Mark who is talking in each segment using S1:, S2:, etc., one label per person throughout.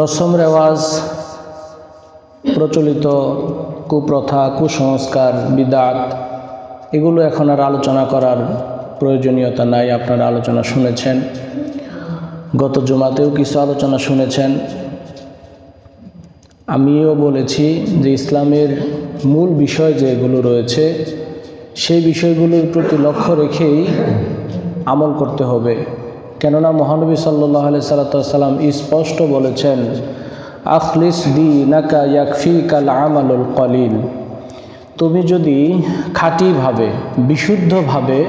S1: রসম রেওয়াজ, প্রচলিত কুপ্রথা, কুসংস্কার, বিদাত, এগুলো এখন আর আলোচনা করার প্রয়োজনীয়তা নাই, আপনারা আলোচনা শুনেছেন। গত জুমাতেও কিছু আলোচনা শুনেছেন। আমিও বলেছি যে ইসলামের মূল বিষয় যেগুলো রয়েছে, সেই বিষয়গুলোর প্রতি লক্ষ্য রেখেই আমল করতে হবে। কেননা মহানবী সাল্লাহ আলি সাল্লাম স্পষ্ট বলেছেন, আখলিস দি নাকা ইয়াকফি কাল আমালুল কলিল। তুমি যদি খাঁটিভাবে, বিশুদ্ধভাবে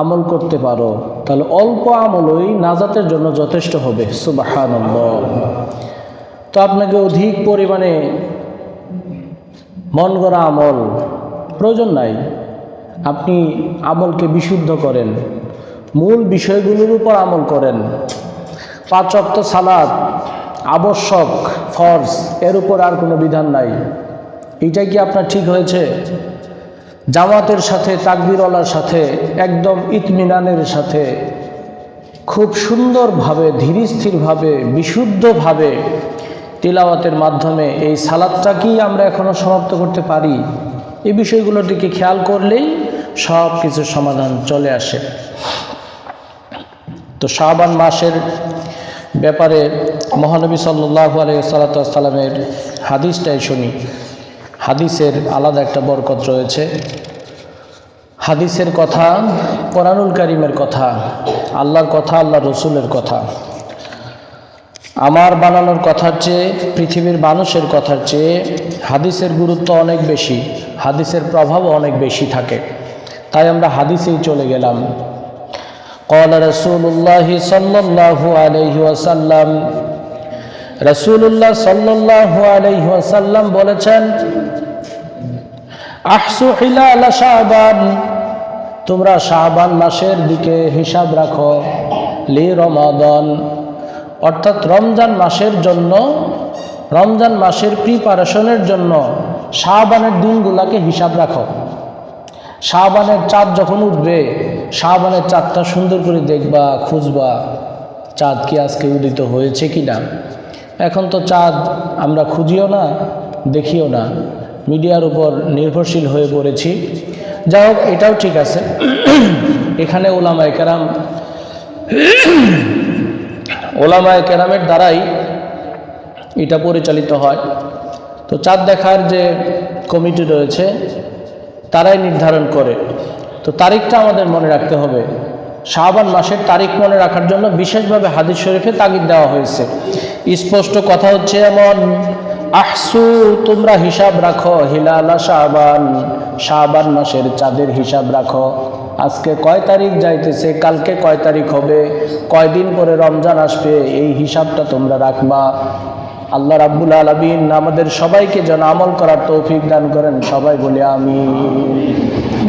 S1: আমল করতে পারো, তাহলে অল্প আমলই নাজাতের জন্য যথেষ্ট হবে। সুবাহান তো আপনাকে অধিক পরিমাণে মন আমল প্রয়োজন নাই। আপনি আমলকে বিশুদ্ধ করেন। মূল বিষয়গুলোর উপর আমল করেন। পাঁচ অক্ত সালাদ আবশ্যক ফর্স এর উপর আর কোনো বিধান নাই। এইটাই কি আপনার ঠিক হয়েছে? জামাতের সাথে, তাকবিরওয়ালার সাথে, একদম ইতমিনানের সাথে, খুব সুন্দরভাবে ধীরস্থিরভাবে বিশুদ্ধভাবে তিলাওয়াতের মাধ্যমে এই সালাদটা কি আমরা এখনও সমাপ্ত করতে পারি। এই বিষয়গুলোর দিকে খেয়াল করলেই সব কিছুর সমাধান চলে আসে। তো শাহবান মাসের ব্যাপারে মহানবী সাল্লাহ আলাইসাল্লামের হাদিসটাই শুনি। হাদিসের আলাদা একটা বরকত রয়েছে। হাদিসের কথা, কোরআনুল কারিমের কথা, আল্লাহর কথা আল্লাহ রসুলের কথা। আমার বানানোর কথার চেয়ে, পৃথিবীর মানুষের কথার চেয়ে হাদিসের গুরুত্ব অনেক বেশি, হাদিসের প্রভাবও অনেক বেশি থাকে। তাই আমরা হাদিসেই চলে গেলাম। قال رسول الله صلى الله عليه وسلم রসুল্লাহ সাল্লাহ আলাইহি ওয়াসাল্লাম বলেছেন আহসু হিলাল শাহবান তোমরা শাহবান মাসের দিকে হিসাব রাখো লি রমাদন অর্থাৎ রমজান মাসের জন্য রমজান মাসের প্রিপারেশনের জন্য শাহবানের দিনগুলাকে হিসাব রাখো শাহবানের চাঁদ যখন উঠবে শাহবানের চাঁদটা সুন্দর করে দেখবা, খুঁজবা, চাঁদ কি আজকে উদিত হয়েছে কি না? এখন তো চাঁদ আমরা খুঁজিও না, দেখিও না। মিডিয়ার উপর নির্ভরশীল হয়ে পড়েছি। যাই হোক, এটাও ঠিক আছে। এখানে ওলামায় কেরাম, ওলামায় কেরামের দ্বারাই এটা পরিচালিত হয়। তো চাঁদ দেখার যে কমিটি রয়েছে, তারাই নির্ধারণ করে। তো তারিখটা আমাদের মনে রাখতে হবে। শাহবান মাসের তারিখ মনে রাখার জন্য বিশেষভাবে হাদিস শরীফে তাগিদ দেওয়া হয়েছে। স্পষ্ট কথা হচ্ছে এমন, আহসু, তোমরা হিসাব রাখো, হিলালা শাহবান শাহবান মাসের চাঁদের হিসাব রাখো। আজকে কয় তারিখ যাইতেছে, কালকে কয় তারিখ হবে, কয়দিন পরে রমজান আসবে, এই হিসাবটা তোমরা রাখবা। আল্লাহ রাব্বুল আলমিন আমাদের সবাইকে যেন আমল করার তৌফিক দান করেন, সবাই বলে আমি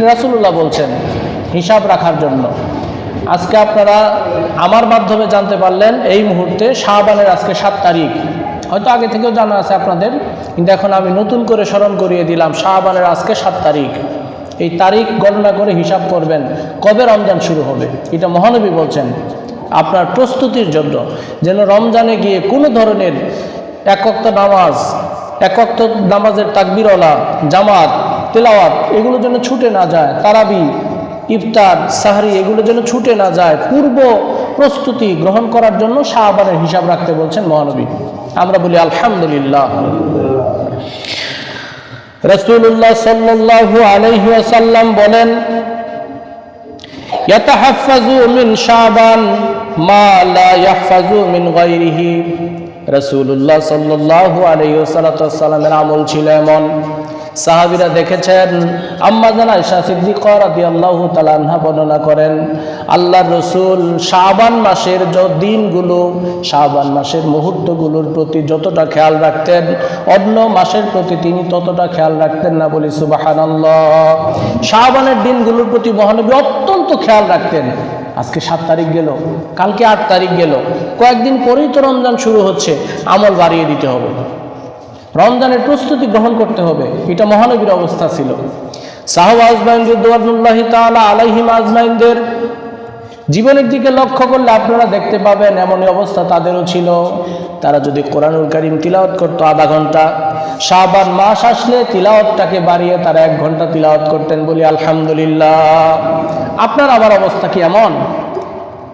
S1: রাসুল্লাহ বলছেন, হিসাব রাখার জন্য। আজকে আপনারা আমার মাধ্যমে জানতে পারলেন, এই মুহূর্তে শাহবানের আজকে সাত তারিখ। হয়তো আগে থেকেও জানা আছে আপনাদের, কিন্তু এখন আমি নতুন করে স্মরণ করিয়ে দিলাম শাহবানের আজকে সাত তারিখ। এই তারিখ গণনা করে হিসাব করবেন, কবে রমজান শুরু হবে? এটা মহানবী বলছেন। আপনার প্রস্তুতির জন্য, যেন রমজানে গিয়ে কোনো ধরনের একক্ত নামাজ একক্ত নামাজের তাকবিরওয়ালা, জামাত, তেলাওয়াত, এগুলো যেন ছুটে না যায়, তারাবি, ইফতার, সাহারি, এগুলো যেন ছুটে না যায়, পূর্ব প্রস্তুতি গ্রহণ করার জন্য শাহবানের হিসাব রাখতে বলছেন মহানবী। আমরা বলি, আলহামদুলিল্লাহ। রসুল্লাহ সাল্লাল্লাহু আলাইহি ওয়াসাল্লাম বলেন ইয়াতাহাফাজু মা লা মিন সাল্লাল্লাহু আমল ছিল এমন। সাহাবিরা দেখেছেন আনহা বর্ণনা করেন রসুল মাসের দিনগুলো মাসের মুহূর্তগুলোর প্রতি যতটা খেয়াল রাখতেন, অন্য মাসের প্রতি তিনি ততটা খেয়াল রাখতেন না বলি সুবহানাল্লাহ। শাবানের দিনগুলোর প্রতি মহানবী অত্যন্ত খেয়াল রাখতেন। আজকে সাত তারিখ গেল, কালকে আট তারিখ গেল। কয়েকদিন পরেই তো রমজান শুরু হচ্ছে, আমল বাড়িয়ে দিতে হবে। রমজানের প্রস্তুতি গ্রহণ করতে হবে, এটা মহানবীর অবস্থা ছিল। সাহব আজমাইন রুদ্দানুল্লাহ তালা আলাইহিম আজমাইনদের জীবনের দিকে লক্ষ্য করলে আপনারা দেখতে পাবেন, এমনই অবস্থা তাদেরও ছিল। তারা যদি কোরআনুল করিম তিলাওয়াত করতো আধা ঘণ্টা শাবান মাস আসলে তিলাওয়াতটাকে বাড়িয়ে তারা এক ঘণ্টা তিলাওয়াত করতেন বলি, আলহামদুলিল্লাহ। আপনার আবার অবস্থা কি এমন?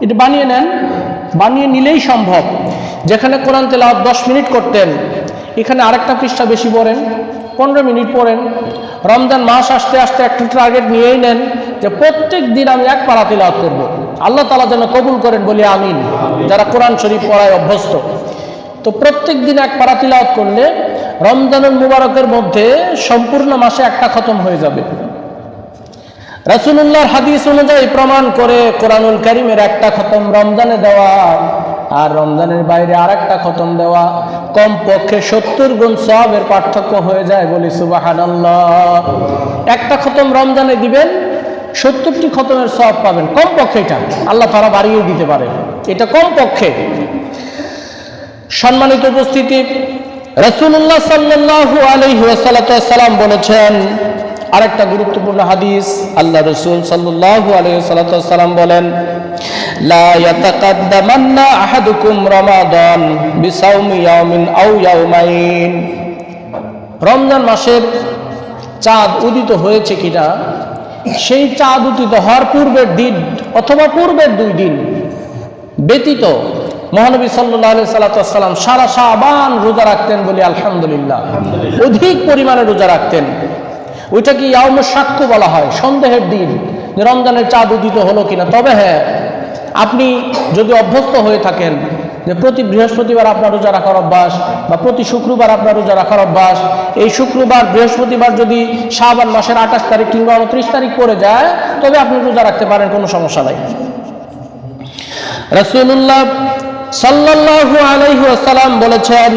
S1: এটা বানিয়ে নেন। বানিয়ে নিলেই সম্ভব। যেখানে কোরআন তেলাওয়াত দশ মিনিট করতেন, এখানে আরেকটা পৃষ্ঠা বেশি পড়েন, পনেরো মিনিট পড়েন। রমজান মাস আসতে আসতে একটা টার্গেট নিয়েই নেন যে প্রত্যেক দিন আমি এক পাড়া তিলাওয়াত করব। আল্লাহ তালা যেন কবুল করেন বলি, আমিন। যারা কোরআন শরীফ পড়ায় অভ্যস্ত। তো প্রত্যেক দিন এক পাড়া তিলাওয়াত করলে রমজানুল মুবারকের মধ্যে সম্পূর্ণ মাসে একটা খতম হয়ে যাবে। রাসুল্লাহর হাদিস অনুযায়ী প্রমাণ করে কোরআনুল করিমের একটা খতম রমজানে দেওয়া আর রমজানের বাইরে আর একটা খতম দেওয়া। কম পক্ষে সত্তর গুণ সবের পার্থক্য হয়ে যায় বলি সুবাহান একটা খতম রমজানে দিবেন, সত্তরটি খতমের সব পাবেন। কম পক্ষে এটা আল্লাহ তারা বাড়িয়ে দিতে পারে। এটা কম পক্ষে সম্মানিত উপস্থিতি রসুল্লাহ সাল্লাহ আলহি সাল্লাম বলেছেন। আরেকটা গুরুত্বপূর্ণ হাদিস, আল্লাহ রসুল সাল্লাহ আলহিসাল্লাম বলেন, লা আহাদুকুম রমাদান বিসাউমি ইয়াউমিন আও ইয়াউমাইন রমজান মাসের চাঁদ উদিত হয়েছে কিনা? সেই চাঁদ উদিত হওয়ার পূর্বের দিন অথবা পূর্বের দুই দিন ব্যতীত মহানবী সাল্লাহ সাল্লাম সারা সাবান রোজা রাখতেন বলে আলহামদুলিল্লাহ। অধিক পরিমাণে রোজা রাখতেন। ওইটা কি ইয়াউম সাক্ষ্য বলা হয় সন্দেহের দিন। যে রমজানের চাঁদ উদিত হলো কিনা। তবে হ্যাঁ আপনি যদি অভ্যস্ত হয়ে থাকেন যে প্রতি বৃহস্পতিবার আপনার রোজা রাখার অভ্যাস বা প্রতি শুক্রবার আপনার রোজা রাখার অভ্যাস এই শুক্রবার বৃহস্পতিবার যদি শাহবান মাসের আঠাশ তারিখ কিংবা উনত্রিশ তারিখ পড়ে যায় তবে আপনি রোজা রাখতে পারেন কোনো সমস্যা নাই। রসুল্লাহ সাল্লাল্লাহু আলাইহি ওয়াসাল্লাম বলেছেন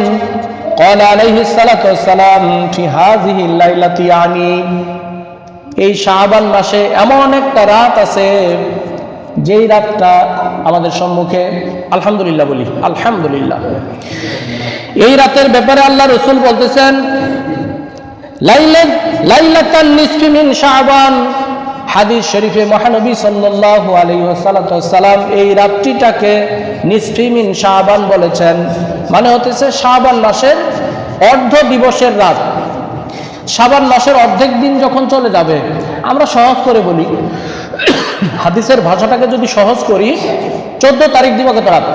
S1: قال عليه الصلاة والسلام في هذه الليلة يعني এই শাহবান মাসে এমন একটা রাত আছে যেই রাতটা আমাদের সম্মুখে আলহামদুলিল্লাহ বলি আলহামদুলিল্লাহ এই রাতের ব্যাপারে আল্লাহ রসুল বলতেছেন লাইলাত লাইলাতান নিসফি মিন শাহবান হাদিস শরীফে মহানবী সাল্লাল্লাহু আলাইহি ওয়াসাল্লাম এই রাত্রিটাকে নিসফিমিন শাবান বলেছেন। মানে হতেছে শাবান মাসের অর্ধ দিবসের রাত। শাবান মাসের অর্ধেক দিন যখন চলে যাবে, আমরা সহজ করে বলি, হাদিসের ভাষাটাকে যদি সহজ করি, চোদ্দ তারিখ দিবাগত রাত।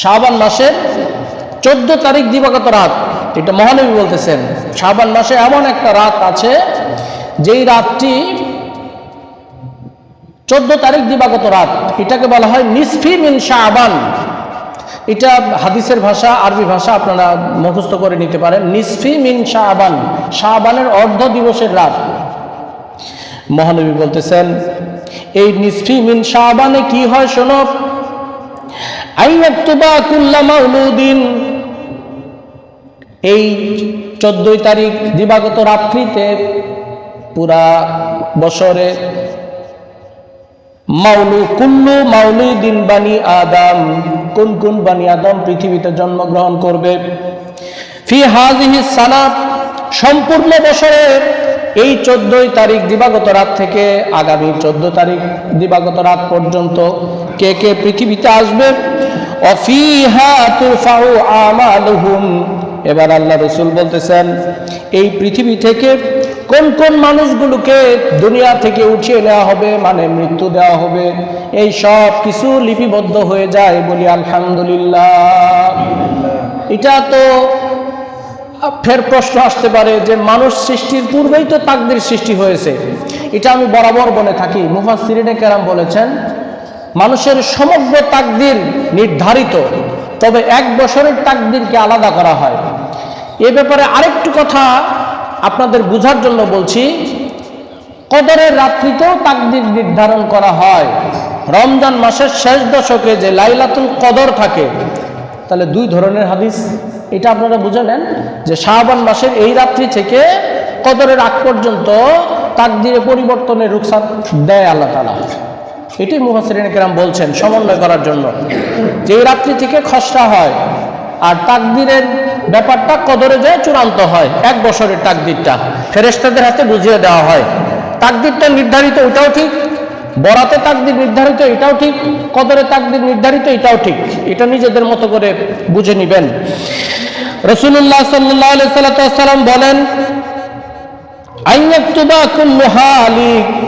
S1: শাবান মাসের চোদ্দ তারিখ দিবাগত রাত। এটা মহানবী বলতেছেন, শাবান মাসে এমন একটা রাত আছে যেই রাতটি চোদ্দ তারিখ দিবাগত রাত, এটাকে বলা হয় নিসফি মিন শাহবান এটা হাদিসের ভাষা, আরবি ভাষা, আপনারা মুখস্থ করে নিতে পারেন। নিসফি মিন শাহবান শাহবানের অর্ধ দিবসের রাত। মহানবী বলতেছেন, এই নিসফি মিন শাহবানে কি হয় শোনো? উলুদিন এই চোদ্দই তারিখ দিবাগত রাত্রিতে পুরা বছরে মাউলু কুল্লু মাউলি দিন বানি আদম, কোন কোন বানি আদম পৃথিবীতে জন্মগ্রহণ করবে? ফি হাজিহি সানাত, সম্পূর্ণ বছরে এই চোদ্দই তারিখ দিবাগত রাত থেকে আগামী চোদ্দ তারিখ দিবাগত রাত পর্যন্ত কে কে পৃথিবীতে আসবে? এবার আল্লাহ রসুল বলতেছেন, এই পৃথিবী থেকে কোন কোন মানুষগুলোকে দুনিয়া থেকে উঠিয়ে নেওয়া হবে মানে মৃত্যু দেওয়া হবে, এই সব কিছু লিপিবদ্ধ হয়ে যায় বলি আলহামদুলিল্লাহ। এটা তো ফের প্রশ্ন আসতে পারে যে মানুষ সৃষ্টির পূর্বেই তো তাকদির সৃষ্টি হয়েছে। এটা আমি বরাবর বলে থাকি। মুফাসিরিনে কেরাম বলেছেন, মানুষের সমগ্র তাকদির নির্ধারিত, তবে এক বছরের তাকদিরকে আলাদা করা হয়। এ ব্যাপারে আরেকটু কথা আপনাদের বুঝার জন্য বলছি, কদরের রাত্রিতেও তাকদির নির্ধারণ করা হয়। রমজান মাসের শেষ দশকে যে লাইলাতুল কদর থাকে, তাহলে দুই ধরনের হাদিস। এটা আপনারা বুঝে নেন যে শাহবান মাসের এই রাত্রি থেকে কদরের আগ পর্যন্ত তাকদিরে পরিবর্তনের রুখসাত দেয় আল্লাহ তালা এটাই মুহাসিরিন কেরাম বলছেন সমন্বয় করার জন্য। যে রাত্রি থেকে খসড়া হয়, আর তাকদিরের ব্যাপারটা কদরে যায় চূড়ান্ত হয়, এক বছরের তাকদিরটা। ফেরেস্তাদের হাতে বুঝিয়ে দেওয়া হয়। তাকদিরটা নির্ধারিত ওটাও ঠিক। বরাতে তাকদির নির্ধারিত, এটাও ঠিক। কদরে তাকদির নির্ধারিত, এটাও ঠিক। এটা নিজেদের মতো করে বুঝে নিবেন। রসুল্লাহ সাল্লাহ সাল্লাম বলেন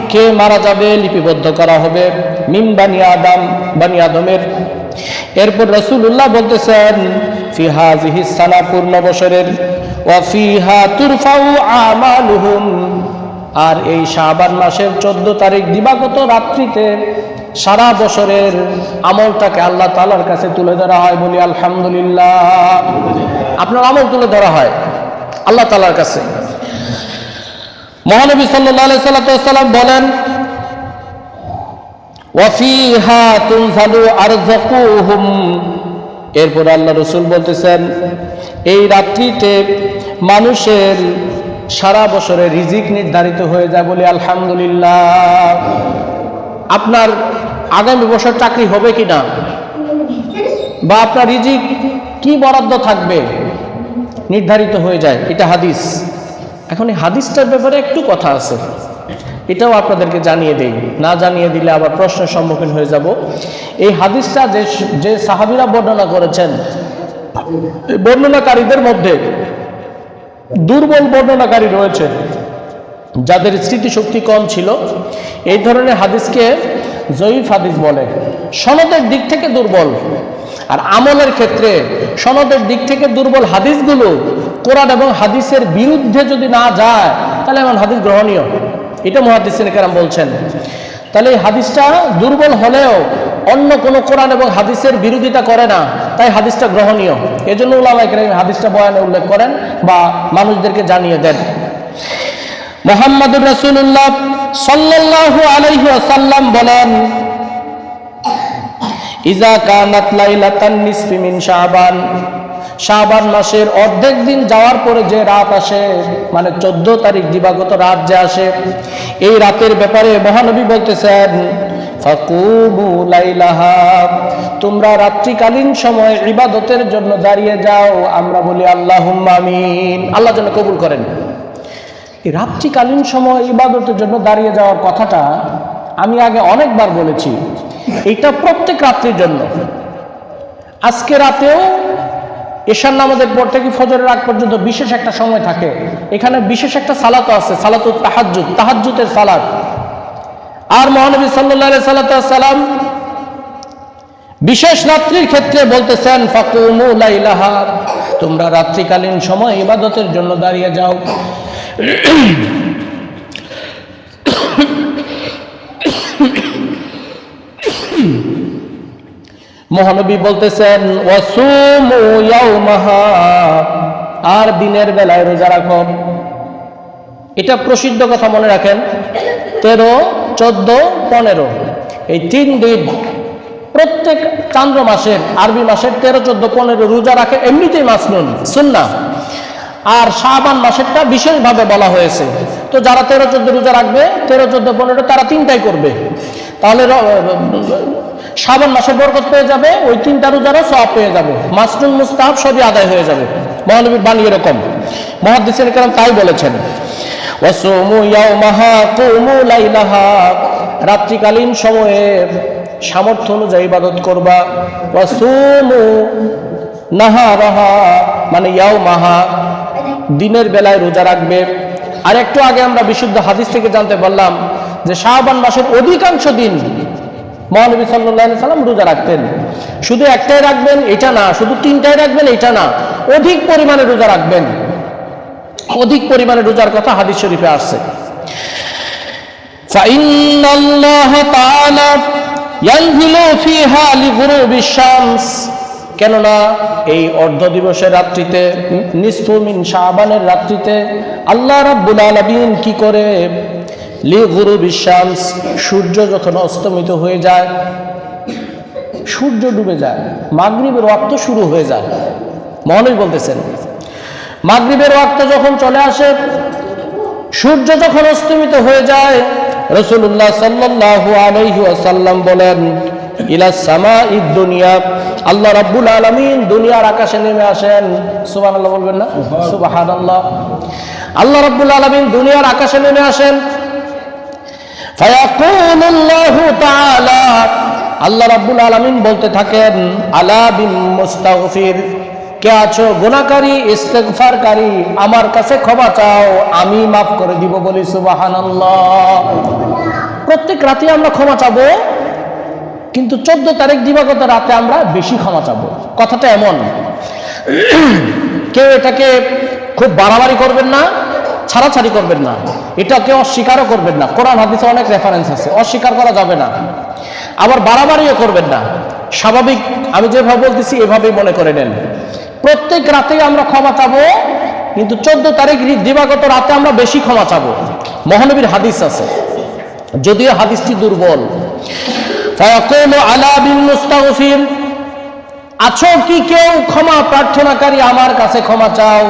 S1: কে মারা যাবে, লিপিবদ্ধ করা হবে। মিম বানি আদম, বানি আদমের এরপর রসুল্লাহ বলতেছেন ফিহা সানা পূর্ণ বছরের ওয়াফিহা তুরফাউ আমালুহুম। আর এই শাবান মাসের চোদ্দ তারিখ দিবাগত রাত্রিতে সারা বছরের আমলটাকে আল্লাহ তালার কাছে তুলে ধরা হয় বলি, আলহামদুলিল্লাহ। আপনার আমল তুলে ধরা হয় আল্লাহ তালার কাছে। মহানবী সাল্লাহ সাল্লাম বলেন এরপর আল্লাহ রসুল বলতেছেন, এই রাত্রিতে মানুষের সারা বছরে রিজিক নির্ধারিত হয়ে যায় বলে আলহামদুলিল্লাহ। আপনার আগামী বছর চাকরি হবে কি না বা আপনার রিজিক কি বরাদ্দ থাকবে? নির্ধারিত হয়ে যায়। এটা হাদিস। এখন এই হাদিসটার ব্যাপারে একটু কথা আছে। এটাও আপনাদেরকে জানিয়ে দেই। না জানিয়ে দিলে আবার প্রশ্নের সম্মুখীন হয়ে যাব। এই হাদিসটা যে যে সাহাবিরা বর্ণনা করেছেন, বর্ণনাকারীদের মধ্যে দুর্বল বর্ণনাকারী রয়েছে, যাদের স্মৃতিশক্তি কম ছিল। এই ধরনের হাদিসকে জয়ীফ হাদিস বলে। সনদের দিক থেকে দুর্বল, আর আমলের ক্ষেত্রে সনদের দিক থেকে দুর্বল হাদিসগুলো কোরআন এবং হাদিসের বিরুদ্ধে যদি না যায়, তাহলে এমন হাদিস গ্রহণীয়। এটা মহাদিসিন কেরাম বলছেন। তাহলে এই হাদিসটা দুর্বল হলেও অন্য কোনো কোরআন এবং হাদিসের বিরোধিতা করে না, তাই হাদিসটা গ্রহণীয়। এজন্য উলামাই কেরাম হাদিসটা বয়ানে উল্লেখ করেন বা মানুষদেরকে জানিয়ে দেন। মোহাম্মদুর রসুল্লাহ সাল্লাল্লাহু আলাইহি ওয়াসাল্লাম বলেন ইজা কানাত লাইলাতান নিসফি মিন শাবান। শাবান মাসের অর্ধেক দিন যাওয়ার পরে যে রাত আসে মানে চোদ্দ তারিখ দিবাগত রাত যে আসে, এই রাতের ব্যাপারে মহানবী বলতেছেন তোমরা রাত্রিকালীন সময় ইবাদতের জন্য দাঁড়িয়ে যাও, আমরা বলি আল্লাহ আমিন। আল্লাহ যেন কবুল করেন। এই রাত্রিকালীন সময় ইবাদতের জন্য দাঁড়িয়ে যাওয়ার কথাটা আমি আগে অনেকবার বলেছি। এটা প্রত্যেক রাত্রির জন্য। আজকে রাতেও এশার নামাজের পর থেকে ফজরের আগ পর্যন্ত বিশেষ একটা সময় থাকে। এখানে বিশেষ একটা সালাতও আছে সালাতুল তাহাজ্জুদ, তাহাজ্জুদের সালাত। আর মহানবী সাল্লাহ সাল্লাম বিশেষ রাত্রির ক্ষেত্রে বলতেছেন তোমরা রাত্রিকালীন সময় ইবাদতের জন্য দাঁড়িয়ে যাও। মহানবী বলতেছেন আর দিনের বেলায় রোজা রাখো। এটা প্রসিদ্ধ কথা মনে রাখেন, তেরো, চোদ্দ, পনেরো। এই তিন দিন প্রত্যেক চান্দ্র মাসের আরবি মাসের তেরো, চোদ্দ, পনেরো রোজা রাখে, এমনিতেই মাস মাসনুন সুন্না আর শাহবান মাসেরটা বিশেষভাবে বলা হয়েছে। তো যারা তেরো, চোদ্দ রোজা রাখবে, তেরো, চোদ্দ, পনেরো, তারা তিনটাই করবে। তাহলে শ্রাবণ মাসে বরকত পেয়ে যাবে, ওই তিনটা রোজারও সব পেয়ে যাবে। মাসরুম, মুস্তাহাব সবই আদায় হয়ে যাবে। মহানবীর বাণী এরকম। মহাদিসের কারণ তাই বলেছেন রাত্রিকালীন সময়ে সামর্থ্য অনুযায়ী ইবাদত করবা। ওয়াসুমু নাহারাহা মানে ইয়াউমাহা দিনের বেলায় রোজা রাখবে। আর একটু আগে আমরা বিশুদ্ধ হাদিস থেকে জানতে পারলাম যে শাহবান মাসের অধিকাংশ দিন মহানবী সাল্লাহ সাল্লাম রোজা রাখতেন শুধু একটাই রাখবেন এটা না শুধু তিনটাই রাখবেন এটা না অধিক পরিমাণে রোজা রাখবেন অধিক পরিমাণে রোজার কথা হাদিস শরীফে আসছে فإن الله تعالى ينزل فيها لغروب الشمس কেননা এই অর্ধ দিবসের রাত্রিতে নিসফুমিন শাহবানের রাত্রিতে আল্লাহ রাব্বুল আলামিন কি করে লিগুরু বিশ্বাস সূর্য যখন অস্তমিত হয়ে যায় সূর্য ডুবে যায় মাগরীবের রক্ত শুরু হয়ে যায়। মনেই বলতেছেন মাগরীবের রক্ত যখন চলে আসে সূর্য যখন অস্তমিত হয়ে যায় রসুল্লাহ সাল্লু আলহি আসাল্লাম বলেন ইলা সামা ইদ দুনিয়া। আল্লাহ রাব্বুল আলমিন দুনিয়ার আকাশে নেমে আসেন। সুবাহ আল্লাহ বলবেন না? সুবাহ আল্লাহ আল্লাহ রাব্বুল আলমিন দুনিয়ার আকাশে নেমে আসেন। আল্লাহ রাব্বুল আলামিন বলতে থাকেন, আলা বিন মুস্তাগফির। কে আছো? গুনাহকারী ইস্তেগফারকারী, আমার কাছে ক্ষমা চাও, আমি মাফ করে দিব বলি সুবহানাল্লাহ। প্রত্যেক রাতে আমরা ক্ষমা চাবো, কিন্তু চোদ্দ তারিখ দিবাগত রাতে আমরা বেশি ক্ষমা চাবো। কথাটা এমন। কেউ এটাকে খুব বাড়াবাড়ি করবেন না। ছাড়াছাড়ি করবেন না। এটাকে অস্বীকারও করবেন না। কোরআন, হাদিসে অনেক রেফারেন্স আছে। অস্বীকার করা যাবে না। আবার বাড়াবাড়িও করবেন না। স্বাভাবিক, আমি যেভাবে বলতেছি, এভাবেই মনে করে নেন। প্রত্যেক রাতেই আমরা ক্ষমা চাবো, কিন্তু চোদ্দ তারিখ দিবাগত রাতে আমরা বেশি ক্ষমা চাবো। মহানবীর হাদিস আছে। যদিও হাদিসটি দুর্বল। আছো কি কেউ ক্ষমা প্রার্থনাকারী আমার কাছে ক্ষমা চাও?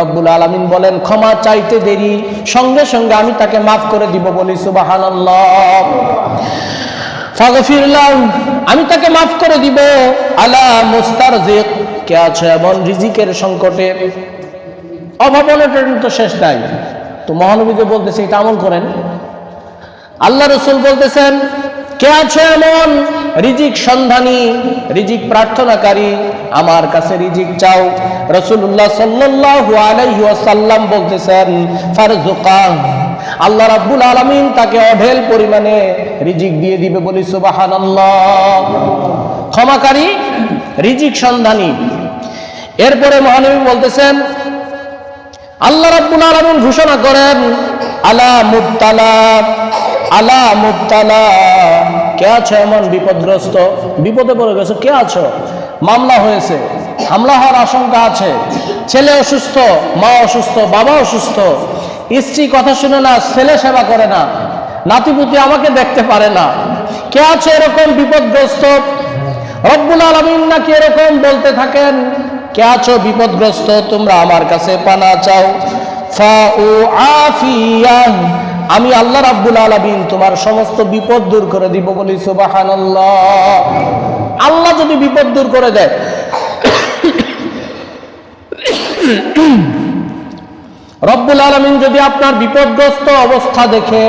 S1: রব্বুল আলামিন বলেন, ক্ষমা চাইতে দেরি, সঙ্গে সঙ্গে আমি তাকে মাফ করে দিব বলি ফাগফিরলাম আমি তাকে মাফ করে দিব। আলা মুস্তারজিক, কে আছে এমন রিজিকের সংকটে? অভাবনের তো শেষ নাই। তো মহানবীকে বলতেছে, এটা আমল করেন। আল্লাহ রসুল বলতেছেন, কে আছে এমন রিজিক সন্ধানী, রিজিক প্রার্থনাকারী, আমার কাছে রিজিক চাও। রসুল্লাহ সাল্লাল্লাহু আলাইহি ওয়াসাল্লাম বলতেছেন ফারজুকা আল্লাহ রাব্বুল আলামিন তাকে অঢেল পরিমাণে রিজিক দিয়ে দিবে বলি, সুবহানাল্লাহ। ক্ষমাকারী, রিজিক সন্ধানী। এরপরে মহানবী বলতেছেন, আল্লাহ রাব্বুল আলামিন ঘোষণা করেন, আলা মুবতালা। আলা মুবতালা। কে আছো এমন বিপদগ্রস্ত? বিপদে পড়ে গেছো, কে আছো? মামলা হয়েছে, হামলা হওয়ার আশঙ্কা আছে। ছেলে অসুস্থ, মা অসুস্থ, বাবা অসুস্থ। স্ত্রী কথা শুনে না, ছেলে সেবা করে না। নাতিপুতি আমাকে দেখতে পারে না। কে আছে এরকম বিপদগ্রস্ত? রব্বুল আলমিন নাকি এরকম বলতে থাকেন? কে আছো বিপদগ্রস্ত? তোমরা আমার কাছে পানা চাও। ফা ও আফিয়ান আমি আল্লাহ রাব্বুল আলামিন তোমার সমস্ত বিপদ দূর করে দিব বলি, সুবহানাল্লাহ। আল্লাহ যদি বিপদ দূর করে দেয়, রব্বুল আলমিন যদি আপনার বিপদগ্রস্ত অবস্থা দেখে,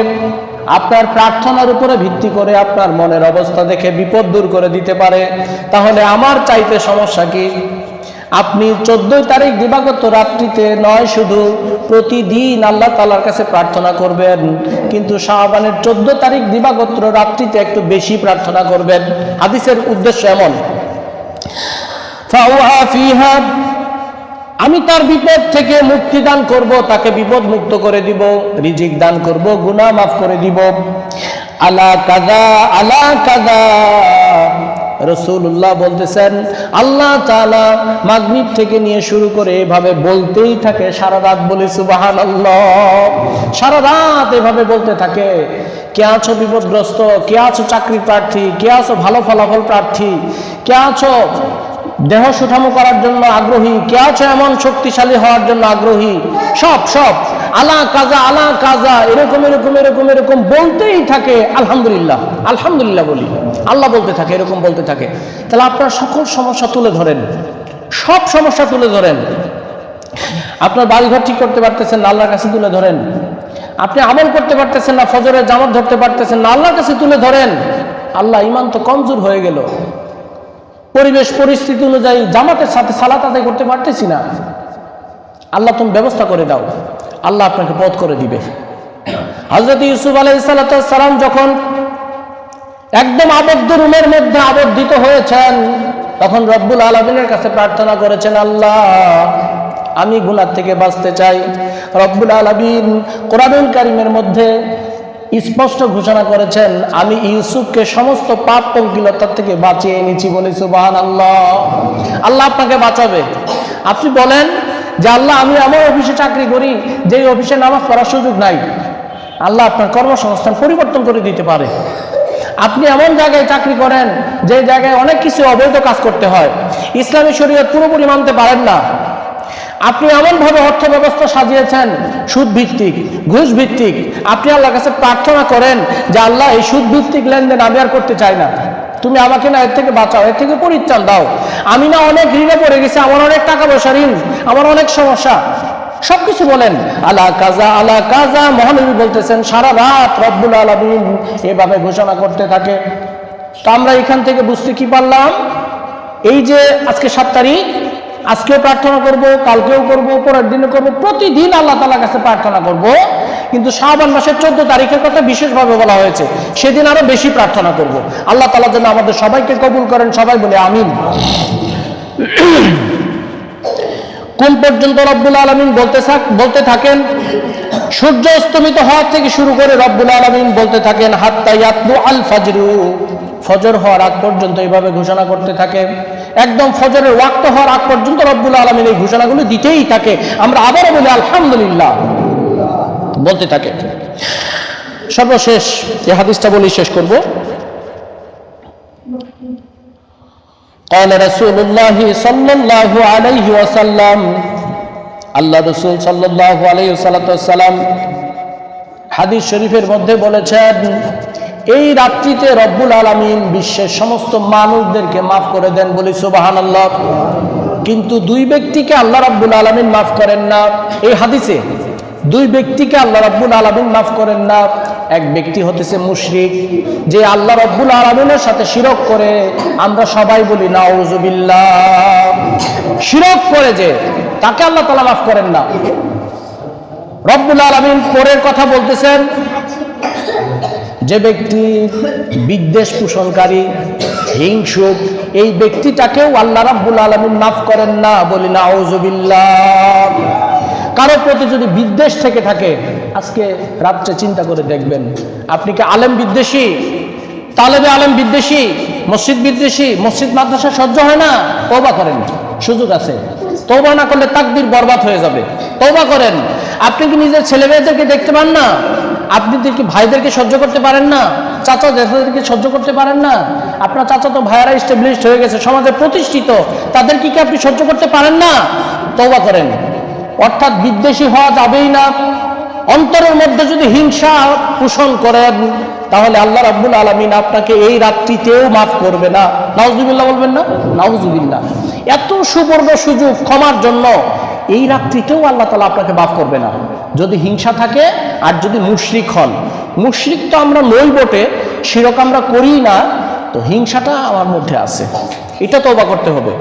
S1: আপনার প্রার্থনার উপরে ভিত্তি করে আপনার মনের অবস্থা দেখে বিপদ দূর করে দিতে পারে, তাহলে আমার চাইতে সমস্যা কি? আপনি চোদ্দই তারিখ দিবাগত রাত্রিতে নয়, শুধু প্রতিদিন আল্লাহ তালার কাছে প্রার্থনা করবেন। কিন্তু শাহবানের চোদ্দ তারিখ দিবাগত রাত্রিতে একটু বেশি প্রার্থনা করবেন। হাদিসের উদ্দেশ্য এমন। আমি তার বিপদ থেকে মুক্তি দান করব, তাকে বিপদ মুক্ত করে দিব, রিজিক দান করব, গুনাহ মাফ করে দিব। আলা কাদা আলা কাদা রসুল্লাহ বলতেছেন, আল্লাহ তালা মাগরিব থেকে নিয়ে শুরু করে এভাবে বলতেই থাকে, সারা রাত বলে সুবাহান সারা রাত এভাবে বলতে থাকে, কে আছো বিপদগ্রস্ত, কে আছো চাকরি প্রার্থী, কে আছো ভালো ফলাফল প্রার্থী, কে আছো দেহ সুঠামো করার জন্য আগ্রহী, কে আছে এমন শক্তিশালী হওয়ার জন্য আগ্রহী? সব সব। আলা কাজা আলা কাজা, এরকম এরকম এরকম এরকম বলতেই থাকে, আলহামদুলিল্লাহ আলহামদুলিল্লাহ বলি। আল্লাহ বলতে থাকে, এরকম বলতে থাকে। তাহলে আপনার সকল সমস্যা তুলে ধরেন। সব সমস্যা তুলে ধরেন। আপনার বাড়িঘর ঠিক করতে পারতেছেন না, আল্লাহর কাছে তুলে ধরেন। আপনি আমল করতে পারতেছেন না, ফজরের জামাত ধরতে পারতেছেন না, আল্লাহর কাছে তুলে ধরেন। আল্লাহ ইমান তো কমজোর হয়ে গেল। পরিবেশ, পরিস্থিতি অনুযায়ী জামাতের সাথে সালাত আদায় করতে পারতেছি না। আল্লাহ তুমি ব্যবস্থা করে দাও। আল্লাহ আপনাকে পথ করে দিবে। হজরত ইউসুফ আলাই সালাম যখন একদম আবদ্ধ রুমের মধ্যে আবদ্ধিত হয়েছেন, তখন রব্বুল আলমিনের কাছে প্রার্থনা করেছেন, আল্লাহ, আমি গুনার থেকে বাঁচতে চাই। রব্বুল আলমিন কোরআনুল কারিমের মধ্যে স্পষ্ট ঘোষণা করেছেন, আমি ইউসুফকে সমস্ত পাপ পঙ্কিলতার থেকে বাঁচিয়ে এনেছি বলে সুবাহান আল্লাহ আল্লাহ আপনাকে বাঁচাবে। আপনি বলেন যে, আল্লাহ, আমি এমন অফিসে চাকরি করি যে অফিসে নামাজ পড়ার সুযোগ নাই। আল্লাহ আপনার কর্মসংস্থান পরিবর্তন করে দিতে পারে। আপনি এমন জায়গায় চাকরি করেন যে জায়গায় অনেক কিছু অবৈধ কাজ করতে হয়। ইসলামী শরীয়ত পুরোপুরি মানতে পারেন না। আপনি এমনভাবে অর্থ ব্যবস্থা সাজিয়েছেন সুদ ভিত্তিক ঘুষ ভিত্তিক আপনি আল্লাহর কাছে প্রার্থনা করেন যে আল্লাহ এই সুদ ভিত্তিক লেনদেন আমি আর করতে চাই না। তুমি আমাকে না এর থেকে বাঁচাও, এর থেকে পরিত্রাণ দাও। আমি না অনেক ঋণে পড়ে গেছি, আমার অনেক টাকা পয়সা ঋণ, আমার অনেক সমস্যা। সবকিছু বলেন, আলা কাজা আলা কাজা। মহানবী বলতেছেন, সারা রাত রব্বুল আলমিন এভাবে ঘোষণা করতে থাকে। তো আমরা এখান থেকে বুঝতে কি পারলাম? এই যে আজকে সাত তারিখ আজকেও প্রার্থনা করব, কালকেও করব, পরের দিনে করব, প্রতিদিন আল্লাহ তালার কাছে প্রার্থনা করব। কিন্তু শাহবান মাসের চোদ্দ তারিখের কথা বিশেষভাবে বলা হয়েছে, সেদিন আরও বেশি প্রার্থনা করব। আল্লাহ তালা যেন আমাদের সবাইকে কবুল করেন, সবাই বলে আমিন। কোন পর্যন্ত রব্বুল আলমিন বলতে থাক- বলতে থাকেন, সূর্য অস্তমিত হওয়ার থেকে শুরু করে রব্বুল আলমিন বলতে থাকেন, হাত্তা ইয়াতলু আল ফাজরু। ফজর হওয়ার আগ পর্যন্ত এইভাবে ঘোষণা করতে থাকে একদম ফজরের ওয়াক্ত হওয়ার আগ পর্যন্ত রব্বুল আলমিন এই ঘোষণাগুলো দিতেই থাকে আমরা আবারও বলি আলহামদুলিল্লাহ বলতে থাকে সর্বশেষ এই হাদিসটা বলি শেষ করব قال رسول الله صلى الله عليه وسلم আল্লাহ রসুল সাল্লাহ আলাই সাল্লাম হাদিস শরীফের মধ্যে বলেছেন এই রাত্রিতে রব্বুল আলমিন বিশ্বের সমস্ত মানুষদেরকে মাফ করে দেন বলি সুবাহান আল্লাহ কিন্তু দুই ব্যক্তিকে আল্লাহ রাব্বুল আলমিন মাফ করেন না। এই হাদিসে দুই ব্যক্তিকে আল্লাহ রাব্বুল আলমিন মাফ করেন না। এক ব্যক্তি হতেছে মুশরিক, যে আল্লাহ রব্বুল আলমিনের সাথে শিরক করে। আমরা সবাই বলি, নাউজুবিল্লাহ। শিরক করে যে, তাকে আল্লাহ তালা মাফ করেন না। রব্বুল আলমিন পরের কথা বলতেছেন যে ব্যক্তি বিদ্বেষ পোষণকারী, হিংসুক, এই ব্যক্তিটাকেও আল্লাহ রাব্বুল আলমিন মাফ করেন না বলি না আউজুবিল্লাহ কারও প্রতি যদি বিদ্বেষ থেকে থাকে, আজকে রাত্রে চিন্তা করে দেখবেন, আপনি কি আলেম বিদ্বেষী? তালেবে আলেম বিদ্বেষী? মসজিদ বিদ্বেষী? মসজিদ মাদ্রাসা সহ্য হয় না? তৌবা করেন, সুযোগ আছে। তৌবা না করলে তাকদির বরবাদ হয়ে যাবে। তৌবা করেন। আপনি কি নিজের ছেলে মেয়েদেরকে দেখতে পান না? আপনি কি ভাইদেরকে সহ্য করতে পারেন না, চাচা জ্যাঠাদেরকে সহ্য করতে পারেন না, আপনার চাচা তো ভাইয়ারা স্টেবলিশড হয়ে গেছে, সমাজে প্রতিষ্ঠিত তাদের কি কি আপনি সহ্য করতে পারেন না? তবা করেন। অর্থাৎ বিদ্বেষী হওয়া যাবেই না। অন্তরের মধ্যে যদি হিংসা পোষণ করেন, তাহলে আল্লাহ রাব্বুল আলমিন আপনাকে এই রাত্রিতেও মাফ করবে না। নাউজুবিল্লাহ বলবেন না? নাউজুবিল্লাহ। এত সুবর্ণ সুযোগ ক্ষমার জন্য এই রাত্রিতেও আল্লাহ তালা আপনাকে মাফ করবে না। যদি হিংসা থাকে আর যদি মুশরিক হন। মুশরিক তো আমরা নই বটে, সেরকম আমরা করি না, তো হিংসাটা আমার মধ্যে আছে। এটা তো করতে হবে।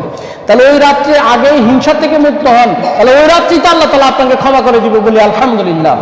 S1: তাহলে ওই রাত্রে আগে হিংসা থেকে মুক্ত হন। তাহলে ওই রাত্রিতে আল্লাহ তালা আপনাকে ক্ষমা করে দিবে বলি আলহামদুলিল্লাহ।